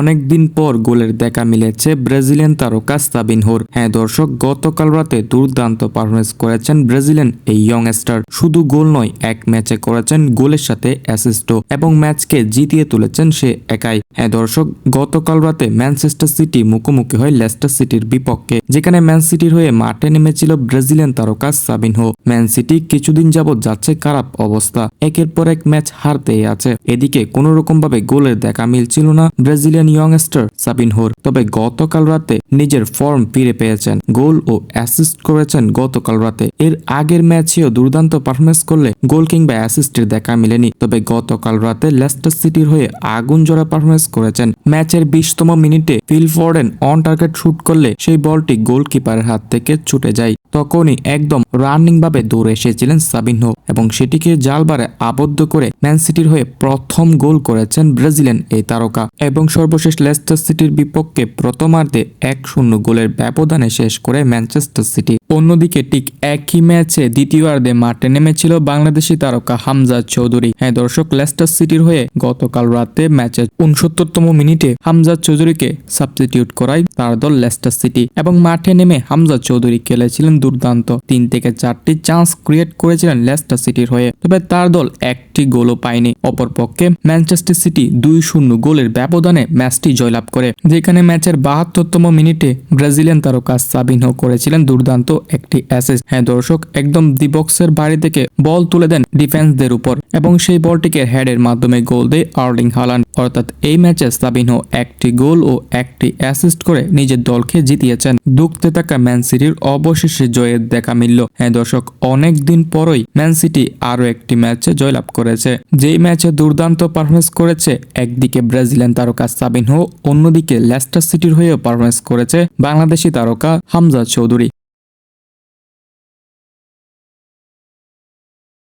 অনেকদিন পর গোলের দেখা মিলেছে ব্রাজিলিয়ান তারকা সাবিনহোর হ্যাঁ দর্শক, গতকাল রাতে দুর্দান্ত পারফরমেন্স করেছেন ব্রাজিলিয়ান এই ইয়ং স্টার শুধু গোল নয়, এক ম্যাচে করেছেন গোলের সাথে অ্যাসিস্টও এবং ম্যাচকে জিতিয়ে তুলেছেন সে একাই। হ্যাঁ দর্শক, গতকাল রাতে ম্যানচেস্টার সিটি মুখোমুখি হয় লেস্টার সিটির বিপক্ষে, যেখানে ম্যান সিটির হয়ে মাঠে নেমেছিল ব্রাজিলিয়ান তারকা সাবিনহো ম্যান সিটি কিছুদিন যাবৎ যাচ্ছে খারাপ অবস্থা, একের পর এক ম্যাচ হারতেই আছে। এদিকে কোনো রকম ভাবে গোলের দেখা মিলছিল না ব্রাজিলিয়ান ইয়ংস্টার সাবিনহোর তবে গতকাল রাতে নিজের ফর্ম ফিরে পেয়েছেন। গোল ও অ্যাসিস্ট করেছেন গতকাল রাতে। এর আগের ম্যাচেও দুর্দান্ত পারফরমেন্স করলে গোল কিংবা অ্যাসিস্টের দেখা মেলেনি। তবে গতকাল রাতে লেস্টার সিটির হয়ে আগুন জোড়া পারফরমেন্স করেছেন। ম্যাচের বিশতম মিনিটে Phil Foden on target shoot করলে সেই বলটি গোলকিপারের হাত থেকে ছুটে যায়। তখনই একদম রানিং ভাবে দৌড়ে এসেছিলেন সাবিনহো এবং সেটিকে জালবারে আবদ্ধ করে ম্যান সিটির হয়ে প্রথম গোল করেছেন ব্রাজিলিয়ান এই তারকা এবং সর্বশেষ লেস্টার সিটির বিপক্ষে প্রথমার্ধে এক শূন্য গোলের ব্যবধানে শেষ করে ম্যানচেস্টার সিটি। অন্যদিকে ঠিক একই ম্যাচে দ্বিতীয়ার্ধে মাঠে নেমেছিল বাংলাদেশি তারকা হামজা চৌধুরী। হ্যাঁ দর্শক, লেস্টার সিটির হয়ে গতকাল রাতে ম্যাচের উনসত্তরতম মিনিটে হামজা চৌধুরীকে সাবস্টিটিউট করায় তার দল লেস্টার সিটি এবং মাঠে নেমে হামজা চৌধুরী খেলেছিলেন দুর্দান্ত তিন থেকে চারটি চান্স ক্রিয়েট করেছিলেন লেস্টার সিটির হয়ে, তবে তার দল একটি গোলও পায়নি। অপরপক্ষে ম্যানচেস্টার সিটি দুই শূন্য গোলের ব্যবধানে ম্যাচটি জয়লাভ করে, যেখানে ম্যাচের বাহাত্তরতম মিনিটে ব্রাজিলিয়ান তারকা সাবিনহো করেছিলেন দুর্দান্ত একটি অ্যাসেস হ্যাঁ দর্শক, একদম দিবক্সের বাড়ি থেকে বল তুলে দেন ডিফেন্সদের উপর এবং সেই বলটিকে হেডের মাধ্যমে গোল দেয় আর্লিং হালান অর্থাৎ এই ম্যাচে সাবিনহো একটি গোল ও একটি অ্যাসিস্ট করে নিজের দলকে জিতিয়েছেন। দুঃখতে থাকা ম্যান সিটির অবশেষে জয়ের দেখা মিলল। হ্যাঁ দর্শক, অনেক দিন পরই ম্যান সিটি আরও একটি ম্যাচে জয়লাভ করেছে। যেই ম্যাচে দুর্দান্ত পারফরমেন্স করেছে, একদিকে ব্রাজিলিয়ান তারকা সাবিনহো, অন্যদিকে লেস্টার সিটির হয়েও পারফরমেন্স করেছে বাংলাদেশি তারকা হামজা চৌধুরী।